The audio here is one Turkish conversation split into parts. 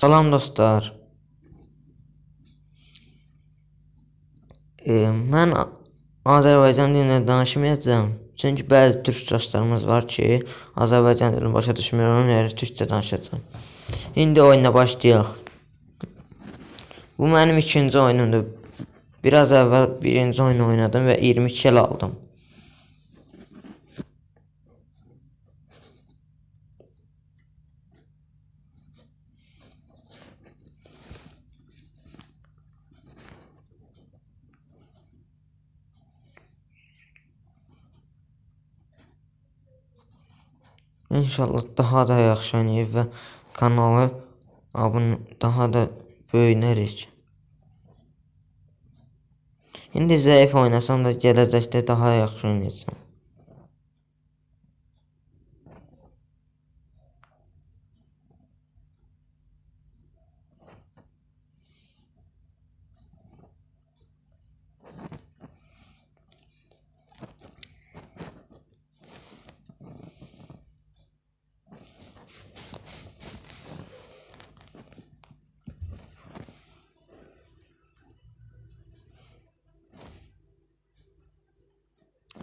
Salam dostlar. Ee, mən Azərbaycan dilində danışmayacağam. Çünki bəzi türk dostlarımız var ki, Azərbaycan dilini başa düşmür, onun yerine türkçə danışacağam. İndi oyuna başlayaq. Bu mənim ikinci oyunumdur. Biraz əvvəl birinci oyunu oynadım və 22 el aldım. İnşallah daha da yaxşı oynayıb və kanalı abunə daha da böyünərik. İndi zəif oynasam da gələcəkdə daha yaxşı oynayacağam.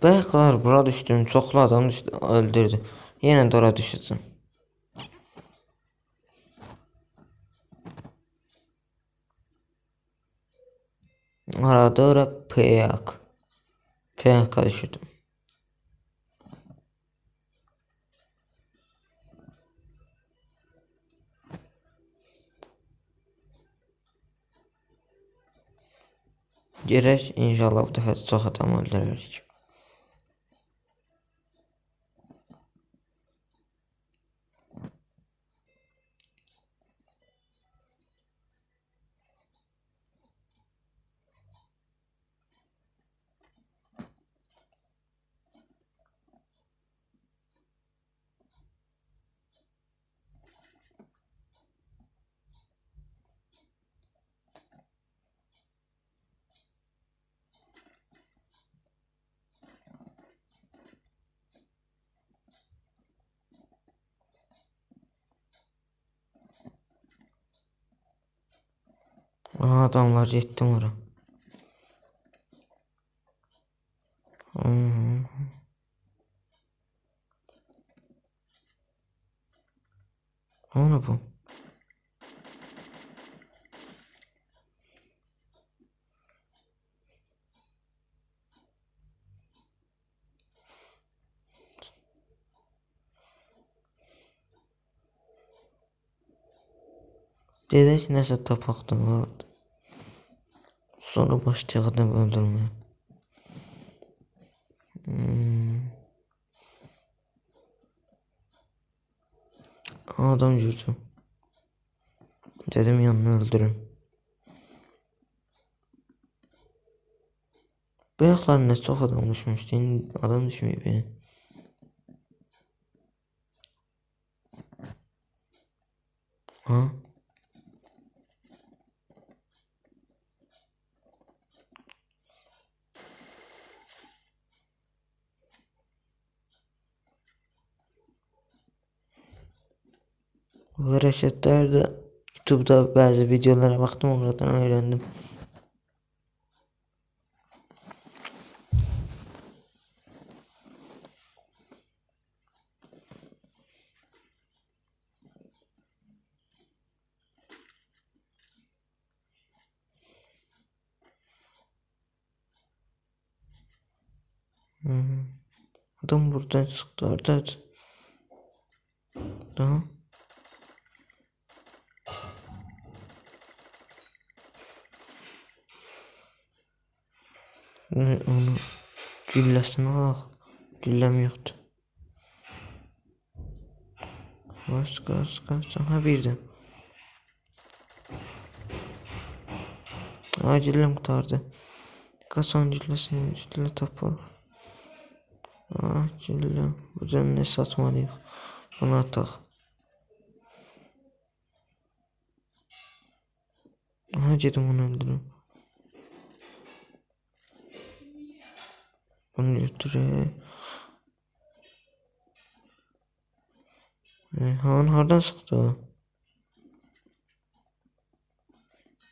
Bayaqlar bura düşdüm, çoxlu adam düşdü, öldürdü. Yenə də ora. Arada ora peyak. Peyaka düşürdüm. Gerək inşallah bu dəfə çox adam öldürərik. Aha, adamlar getdim ora. Hmm. Ne bu? Dedək nəsə tapaqdım orada. Sonra başlayalım öldürmeye. Hmm. Adam gördüm. Dedim yanına öldürün. Bayaqlar nə çox adam düşmüşdü. İndi adam düşməyib. yəni. Ha? Hərəkətlər də YouTube'da bəzi videolara baxdım, oradan öyrəndim. Hmm. Adam buradan çıktı, orada. Daha. Ne onu güllesini al. Güllem yoktu. Kaç kaç kaç. Aha birden. Aa güllem kurtardı. Kaç on güllesini üstüne tapar. Aa güllem. Bu canı ne satmalıyıq. Bunu ataq. Aha gedim onu öldürüm. Bunu götüreyim. E, han hardan sıktı o?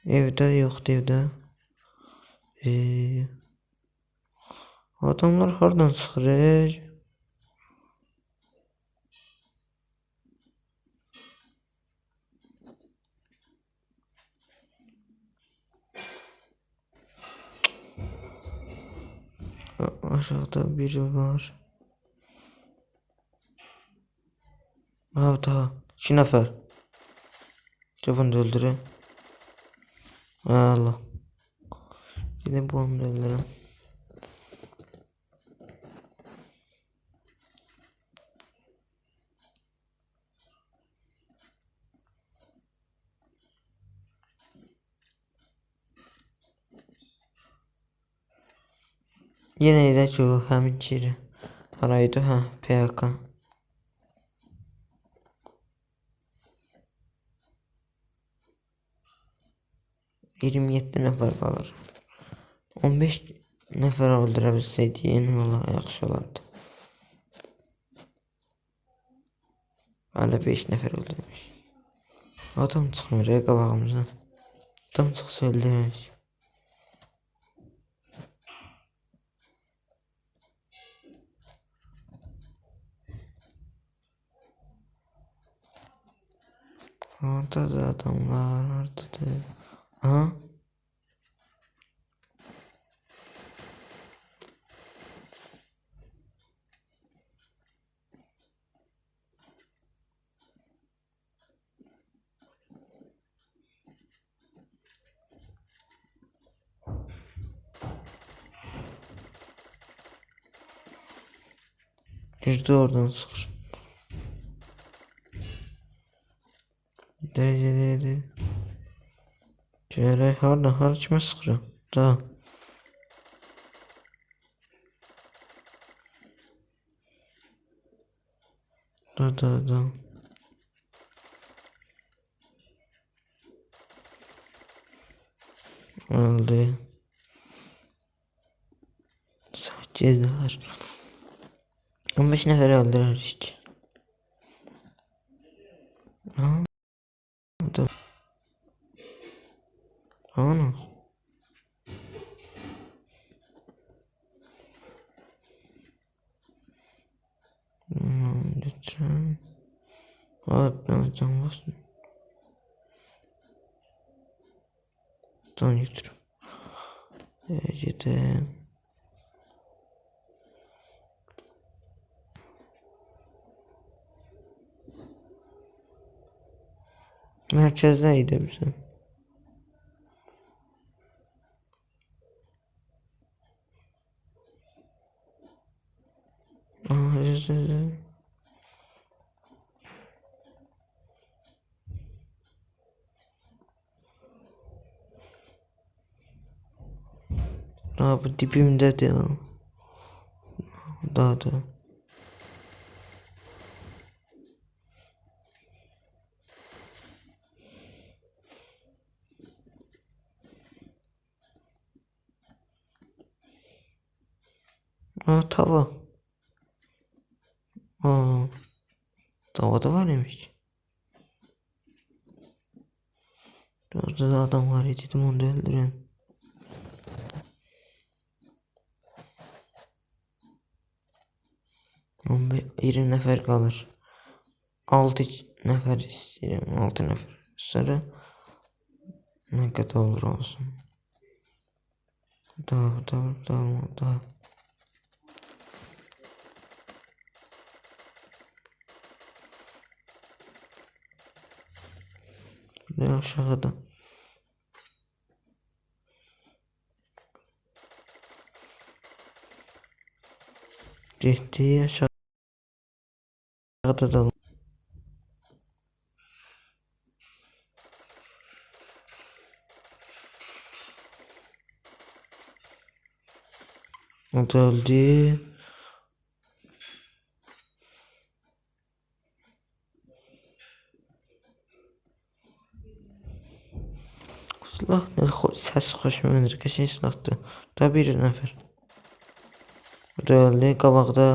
Evde yoktu evde. Ee, adamlar hardan sıxır? ey? A- Aşağıda biri var. Ha daha. İki nefer. Bunu da öldürün. Allah. Gidin bunu da öldürün. Yine ilaç o həmin yeri. Haraydı ha PK. Yirmi yedi nəfər qalır. 15 nəfər öldürə bilsəydik, yəni valla yaxşı olardı. Hələ 5 nəfər öldürmüş. Adam çıxmır ya qabağımıza. Adam çıxsa öldürürük. Orada da adamlar, orada da. Aha. Bir de oradan sıkır. Şöyle harda harçma sıkır. Da. Da da da. Öldü. Sekiz var. 15 nefer öldürür işte. Can götür. Derecede. Merkezdeydi bizim. Abi dibimde de. Daha da. Aa tava. Aa. Tava da var imiş. Orada da adam var ya dedim onu da öldürelim. 15, 20 nəfər qalır. 6 nəfər istəyirəm. 6 nəfər. Sonra nə qədər olur olsun. Daha, daha, daha, daha. Ne aşağıda. Ciddi yaşa da. O da öldü. Silah ne ses xoşuma gelir. Qəşəng silahdır. Da bir nəfər. Da öldü qabaqda.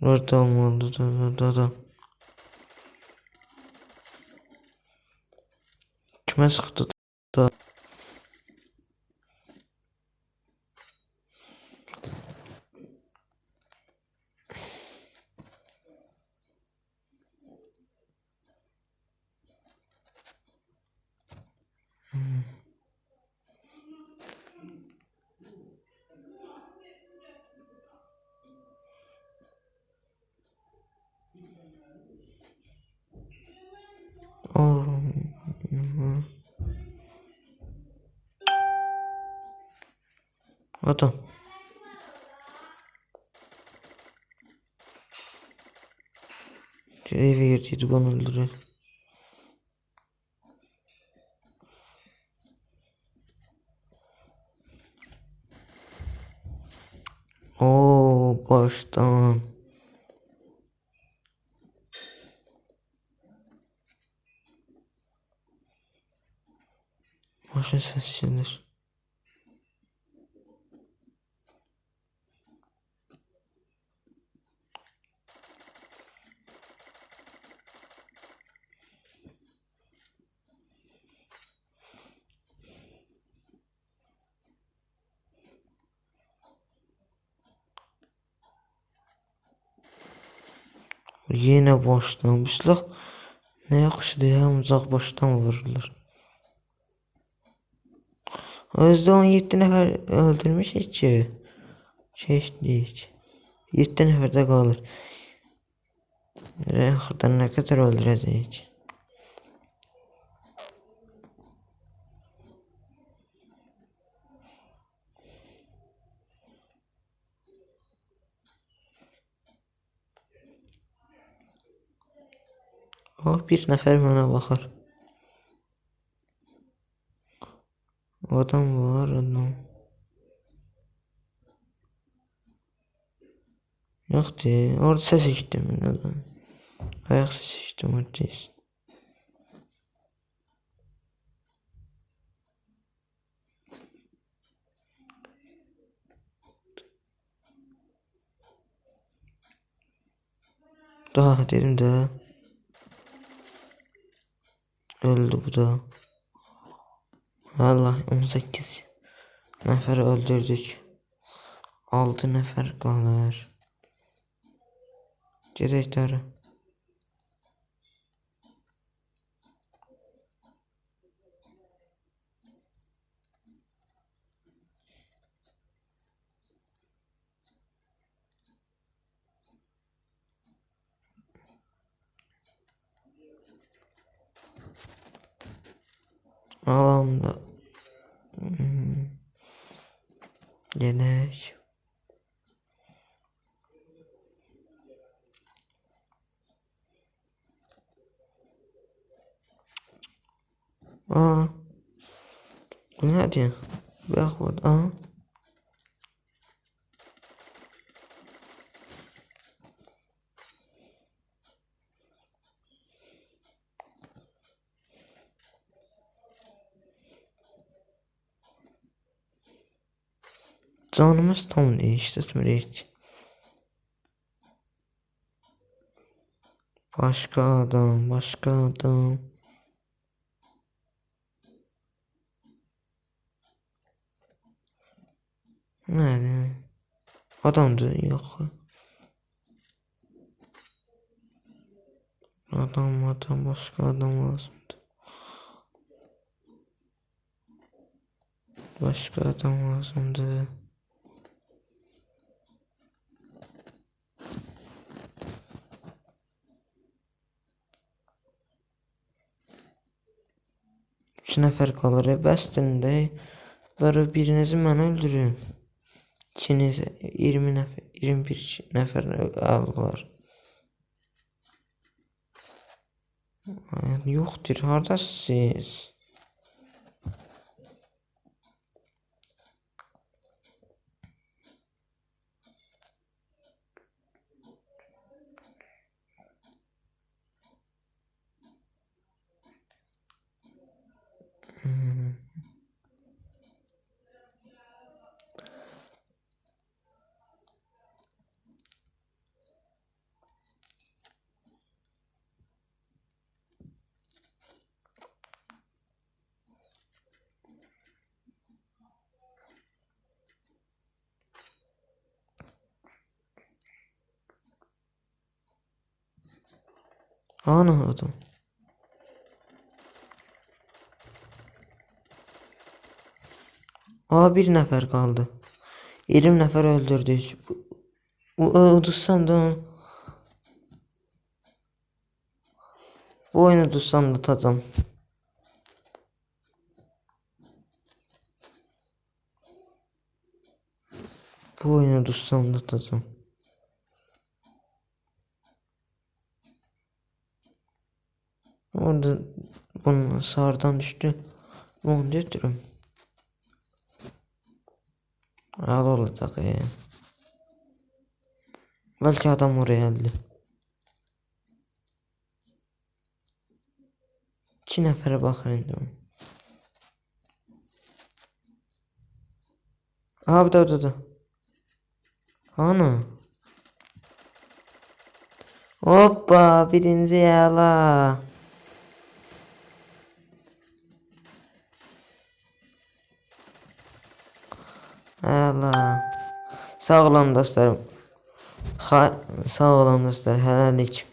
Orada olmalı da orada da. Kime sıktı da? Adam. Eve girdiydi bana öldürür. Oo baştan. Başın seslenir. Yenə başdan. Bu silah nə yaxşıdır, həm uzaq başdan vururlar. Özdə 17 nəfər öldürmüşük ki, keçdik. 7 nəfər də qalır. Axırda nə qədər öldürəcəyik? Oh, bir nəfər mənə baxır. Adam var, adam. Yoxdur, orada səs eşitdim adam. Ayaq səsi eşitdim orada. Daha dedim de. Öldü bu da. Allah 18 nəfər öldürdük. 6 nəfər qalır. Gedək dara. Alam da. Hmm. Gedək. Aa. Bu nədir? Bax burada. Aa. Canımız tam değiştirmirik. Başka adam, başka adam. Nerede? Adamdı yok. Adam adam başka adam lazımdı. Başka adam lazımdı. Üç nəfər qalır. E, bəsdir də. Var birinizi mən öldürüm. İkiniz 20 nəfər, 21 nəfər alırlar. Ay, Yoxdur, hardasınız? Ana adam. Aa bir nəfər qaldı. 20 nəfər öldürdük. Bu udursam da Bu oyunu udursam da tacam. Bu oyunu udursam da tacam. Orada bunun sardan düştü. Onu götürüm. Al olacak ya. Belki adam oraya geldi. İki nəfərə baxır indi. Aha bir də orada. Ana. Hoppa birinci yala. Əla. Sağ olun dostlarım. Ha, sağ olun dostlar. Hələlik.